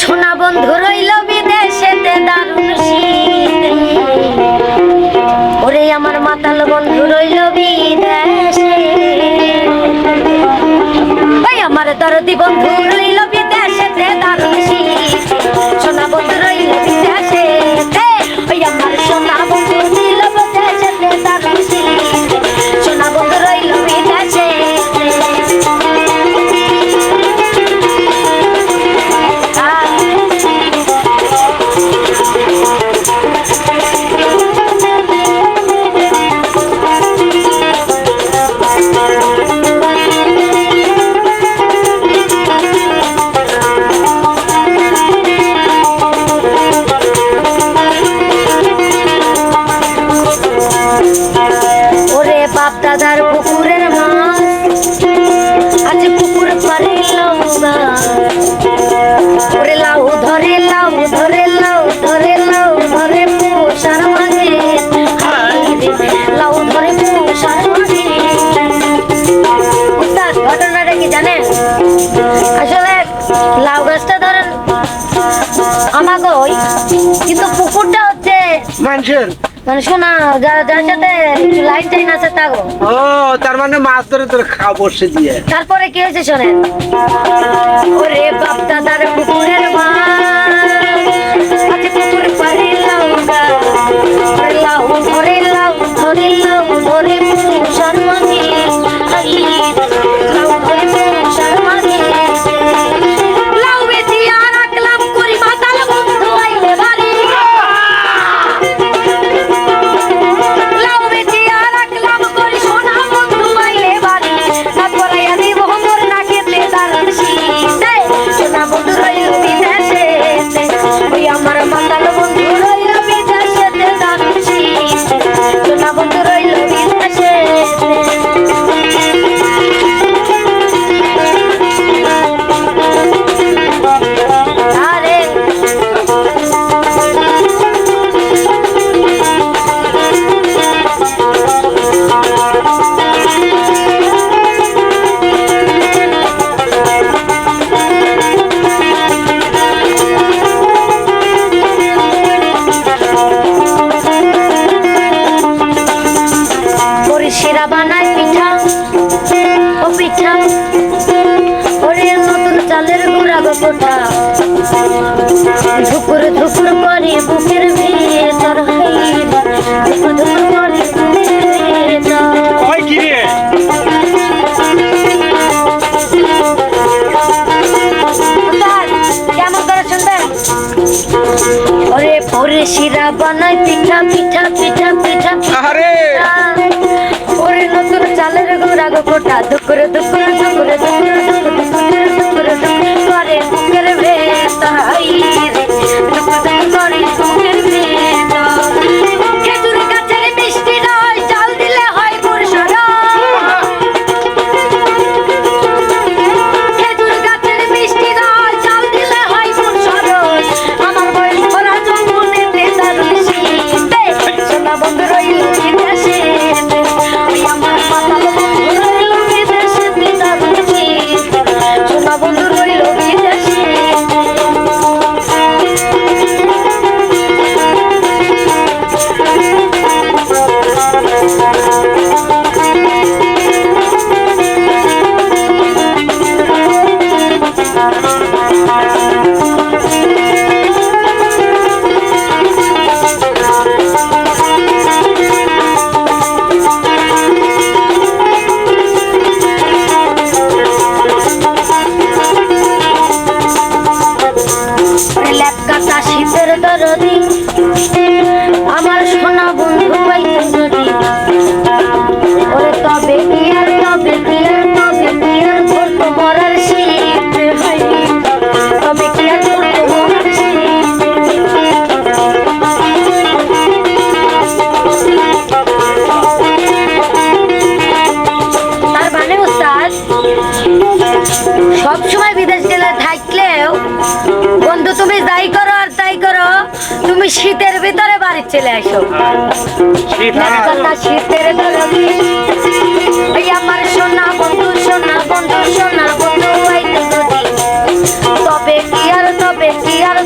সোনা বন্ধু রইল বিদেশে দারুণ শীত। ওরে আমার মাতাল বন্ধু রইল বিদেশে। আমার দরদি বন্ধু রইল আসলে লাউ গাছটা ধরেন আমাকে ওই কিন্তু পুকুরটা হচ্ছে মানুষের? মানে শোনা যার যার সাথে লাইন টাইন আছে তাগো ও তার মানে মাছ ধরে তোর খাওয়া বসে দিয়ে। তারপরে কি হয়েছে শোনেন? ওরে বাপ দাদারে পুকুরের মাছ মেয়েরা বানায় পিঠা। ও পিঠা। ওরে নতুন চালের গুড়া গো কোঠা ধুকুর ধুকুর করে বুকের ভিড়ে তোর ধুকুর ধুকুর করে ওরে পরে শিরা বানায় পিঠা পিঠা পিঠা। ঢুকুরা ঢুকুরা ঢুকুরা ঢুকুরা ঢুকুরা বাড়ি চলে আসো। আচ্ছা, শীতের আমার সোনা বন্ধু সোনা বন্ধু সোনা বন্ধু তবে কি আর তবে কি আর